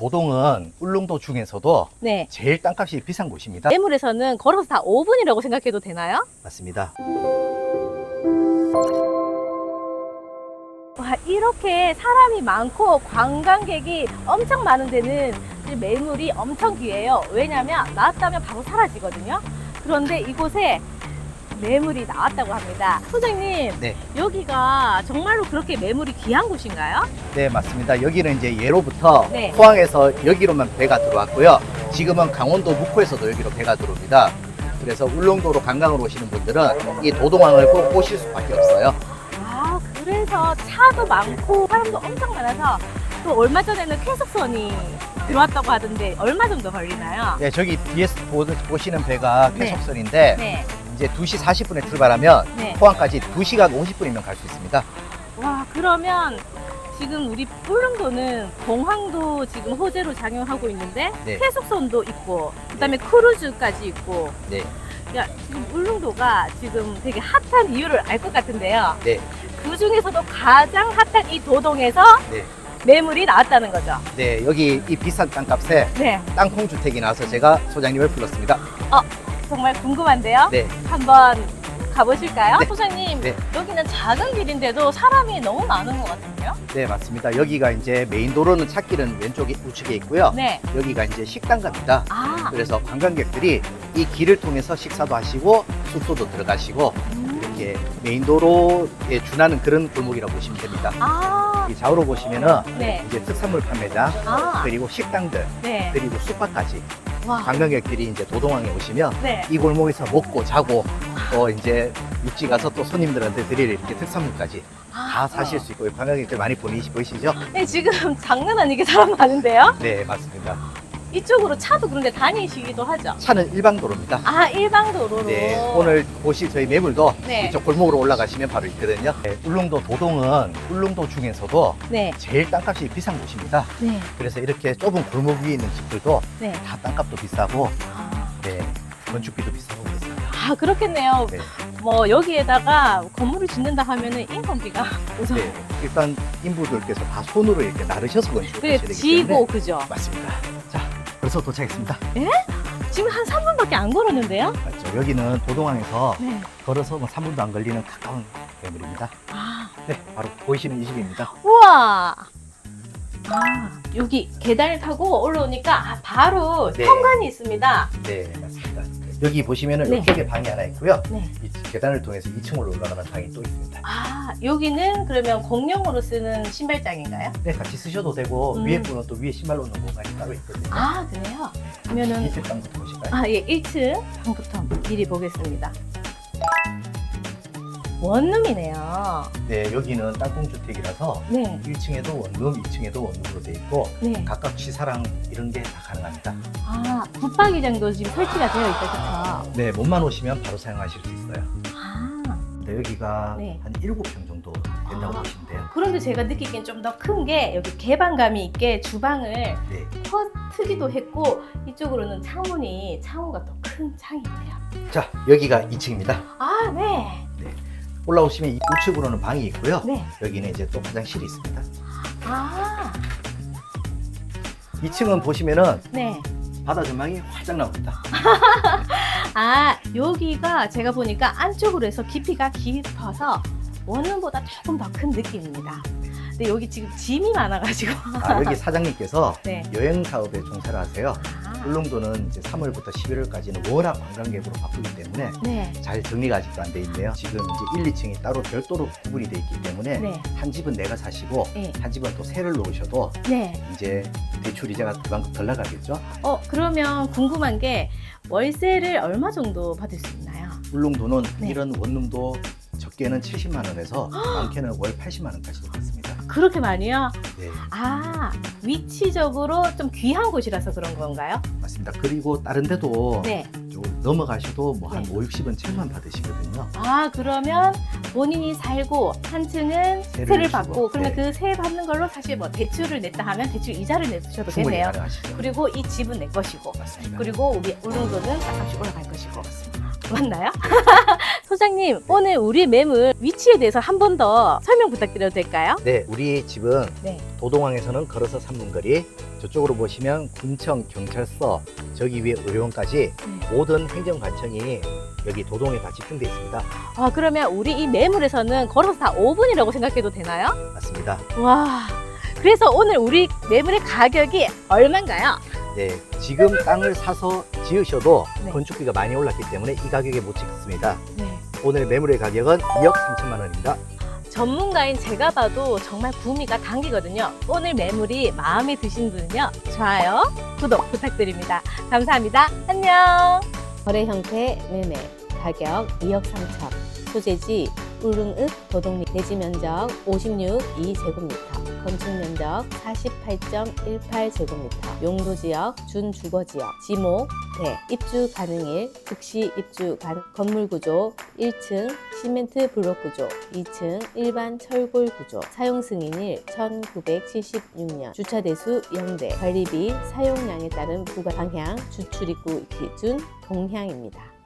도동은 울릉도 중에서도 네. 제일 땅값이 비싼 곳입니다. 매물에서는 걸어서 다 5분이라고 생각해도 되나요? 맞습니다. 와, 이렇게 사람이 많고 관광객이 엄청 많은 데는 이 매물이 엄청 귀해요. 왜냐면 나왔다면 바로 사라지거든요. 그런데 이곳에 매물이 나왔다고 합니다. 소장님, 네. 여기가 정말로 그렇게 매물이 귀한 곳인가요? 네, 맞습니다. 여기는 이제 예로부터 네. 포항에서 여기로만 배가 들어왔고요. 지금은 강원도 묵호에서도 여기로 배가 들어옵니다. 그래서 울릉도로 관광을 오시는 분들은 이 도동항을 꼭 오실 수밖에 없어요. 아, 그래서 차도 많고 사람도 엄청 많아서 또 얼마 전에는 쾌속선이 들어왔다고 하던데 얼마 정도 걸리나요? 네, 저기 뒤에서 보- 보시는 배가 네. 쾌속선인데 네. 이제 2시 40분에 출발하면 네. 포항까지 2시간 50분이면 갈 수 있습니다. 와, 그러면 지금 우리 울릉도는 공항도 지금 호재로 작용하고 있는데 네. 해속선도 있고 그다음에 크루즈까지 있고 네. 야, 지금 울릉도가 지금 되게 핫한 이유를 알 것 같은데요. 네. 그 중에서도 가장 핫한 이 도동에서 네. 매물이 나왔다는 거죠. 네, 여기 이 비싼 땅값에 네. 땅콩 주택이 나와서 제가 소장님을 불렀습니다. 정말 궁금한데요. 네. 한번 가보실까요? 네. 소장님, 네. 여기는 작은 길인데도 사람이 너무 많은 것 같은데요? 네, 맞습니다. 여기가 이제 메인 도로는 찾길은 왼쪽에 우측에 있고요. 네. 여기가 이제 식당갑니다. 아, 그래서 관광객들이 이 길을 통해서 식사도 하시고 숙소도 들어가시고 음. 이렇게 메인 도로에 준하는 그런 골목이라고 보시면 됩니다. 아, 이 좌우로 보시면은 네. 이제 특산물 판매장 아, 그리고 식당들 네. 그리고 숙박까지 와. 관광객들이 이제 도동항에 오시면 네. 이 골목에서 먹고 자고 또 이제 육지 가서 또 손님들한테 드릴 이렇게 특산물까지 다 사실 수 있고 관광객들 많이 보이시, 보이시죠? 네, 지금 장난 아니게 사람 많은데요? 네 맞습니다. 이쪽으로 차도 그런데 다니시기도 하죠? 차는 일방도로입니다. 아, 일방도로로. 네, 오늘 보실 저희 매물도 네. 이쪽 골목으로 올라가시면 바로 있거든요. 네, 울릉도 도동은 울릉도 중에서도 네, 제일 땅값이 비싼 곳입니다. 네, 그래서 이렇게 좁은 골목 위에 있는 집들도 네. 다 땅값도 비싸고, 아, 네, 건축비도 비싸고 그렇습니다. 아, 그렇겠네요. 네. 뭐, 여기에다가 건물을 짓는다 하면은 인건비가 우선. 네, 일단 인부들께서 다 손으로 이렇게 나르셔서 건축을 하셔야 되기 지고, 때문에 그죠? 맞습니다. 자, 벌써 도착했습니다. 지금 한 3분밖에 안 걸었는데요? 맞죠? 여기는 도동항에서 네. 걸어서 뭐 3분도 안 걸리는 가까운 매물입니다. 아, 네, 바로 보이시는 이 집입니다. 우와. 아, 여기 계단을 타고 올라오니까 아, 바로 네. 현관이 있습니다. 네. 여기 보시면은 네. 이쪽에 방이 하나 있고요. 네. 이 계단을 통해서 2층으로 올라가는 방이 또 있습니다. 아, 여기는 그러면 공용으로 쓰는 신발장인가요? 네, 같이 쓰셔도 되고 음. 위에 분은 또 위에 신발 놓는 공간이 따로 있거든요. 아, 그래요? 그러면은 밑에 방부터 보실까요? 아, 예, 1층 방부터 미리 보겠습니다. 원룸이네요. 네, 여기는 땅콩주택이라서 네, 1층에도 원룸, 2층에도 원룸으로 돼 있고 네. 각각 취사랑 이런 게 다 가능합니다. 아, 붙박이장도 지금 설치가 되어 있다, 그쵸? 네, 몸만 오시면 바로 사용하실 수 있어요. 아, 네, 여기가 네. 한 7평 정도 된다고 아. 보시면 돼요. 그런데 제가 느끼기엔 좀 더 큰 게 여기 개방감이 있게 주방을 네, 커 트기도 했고 이쪽으로는 창문이 창호가 또큰 창이네요. 자, 여기가 2층입니다. 아, 네. 올라오시면 이 우측으로는 방이 있고요. 네. 여기는 이제 또 화장실이 있습니다. 아, 2층은 보시면은 네. 바다 전망이 활짝 나옵니다. 아, 여기가 제가 보니까 안쪽으로 해서 깊이가 깊어서 원룸보다 조금 더 큰 느낌입니다. 근데 여기 지금 짐이 많아가지고. 아, 여기 사장님께서 네. 여행 사업에 종사를 하세요. 아, 울릉도는 이제 3월부터 11월까지는 워낙 관광객으로 바쁘기 때문에 네. 잘 정리가 아직도 안 돼 있네요. 지금 이제 1, 2층이 따로 별도로 구분이 돼 있기 때문에 네. 한 집은 내가 사시고 네. 한 집은 또 세를 놓으셔도 네. 이제 대출 이자가 그만큼 덜 나가겠죠. 어, 그러면 궁금한 게 월세를 얼마 정도 받을 수 있나요? 울릉도는 네. 이런 원룸도 적게는 70만 원에서 많게는 월 80만 원까지도. 그렇게 많이요? 네, 아, 위치적으로 좀 귀한 곳이라서 그런 건가요? 맞습니다. 그리고 다른 데도 네. 좀 넘어가셔도 뭐 한 네. 5, 60은 채만 받으시거든요. 아, 그러면 본인이 살고 한 층은 세를 세를 받고 그러면 네. 그 세 받는 걸로 사실 뭐 대출을 냈다 하면 대출 이자를 내주셔도 충분히 되네요. 가능하시죠. 그리고 이 집은 내 것이고 맞습니다. 그리고 우리 울릉도는 땅값이 올라갈 것이고 맞 나요? 소장님, 오늘 우리 매물 위치에 대해서 한 번 더 설명 부탁드려도 될까요? 네, 우리 집은 네. 도동항에서는 걸어서 3분 거리, 저쪽으로 보시면 군청, 경찰서, 저기 위에 의료원까지 네. 모든 행정관청이 여기 도동에 다 집중되어 있습니다. 아, 그러면 우리 이 매물에서는 걸어서 다 5분이라고 생각해도 되나요? 맞습니다. 와. 그래서 오늘 우리 매물의 가격이 얼마인가요? 네, 지금 땅을 사서 지으셔도 네. 건축비가 많이 올랐기 때문에 이 가격에 못 짓습니다. 네. 오늘 매물의 가격은 2억 3천만 원입니다. 전문가인 제가 봐도 정말 구미가 당기거든요. 오늘 매물이 마음에 드신 분은요. 좋아요, 구독 부탁드립니다. 감사합니다. 안녕. 거래 형태 매매 가격 2억 3천 소재지 울릉읍 도동리 대지 면적 56 2제곱미터 건축 면적 48.18제곱미터 용도 지역 준 주거 지역 지목 대 입주 가능일 즉시 입주 가능 건물 구조 1층 시멘트 블록 구조 2층 일반 철골 구조 사용 승인일 1976년 주차 대수 0대 관리비 사용량에 따른 부과 방향 주출입구 기준 동향입니다.